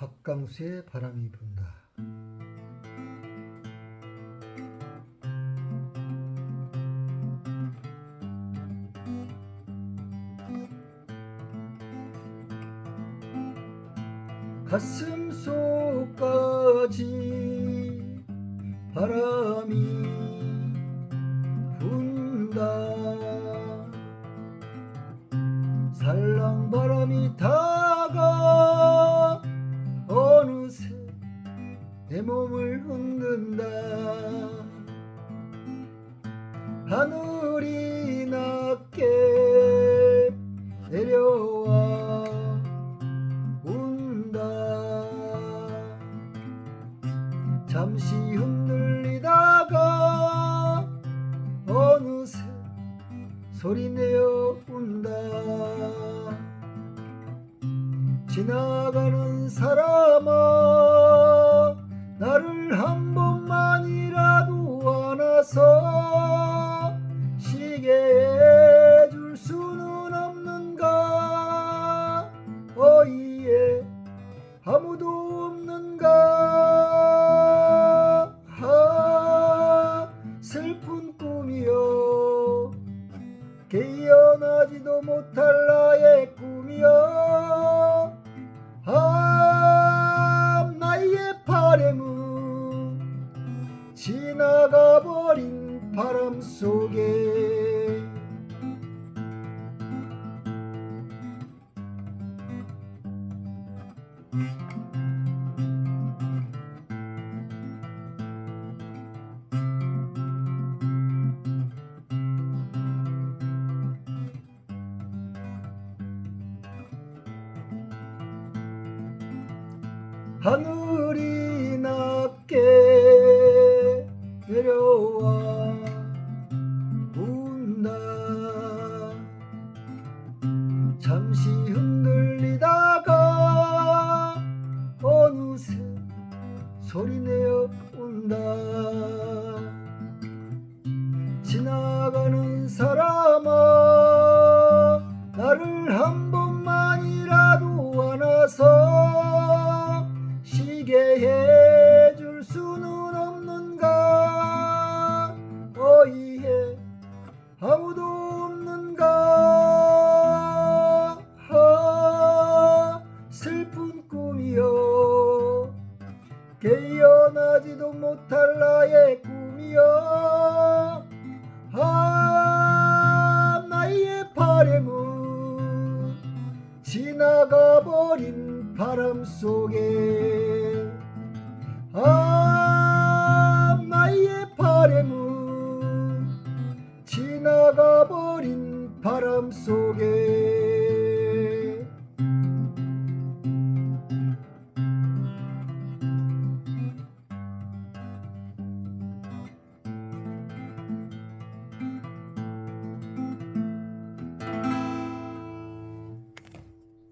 합강수에 바람이 분다. 가슴 속까지 바람이 분다 살랑 바람이 다가 내 몸을 흔든다. 하늘이 낮게 내려와 운다. 잠시 흔들리다가 어느새 소리내어 운다. 지나가는 사람아 나를 한 번만이라도 안아서 쉬게 해줄 수는 없는가? 어이에 아무도 없는가? 아, 슬픈 꿈이여. 깨어나지도 못할 나의 꿈이여 속에. 하늘이 잠시 흔들리다가 어느새 소리내어 온다. 지나가는 사람아 나를 한 나의 꿈이여. 아 나의 바램은 지나가 버린 바람 속에 아 나의 바램은 지나가 버린 바람 속에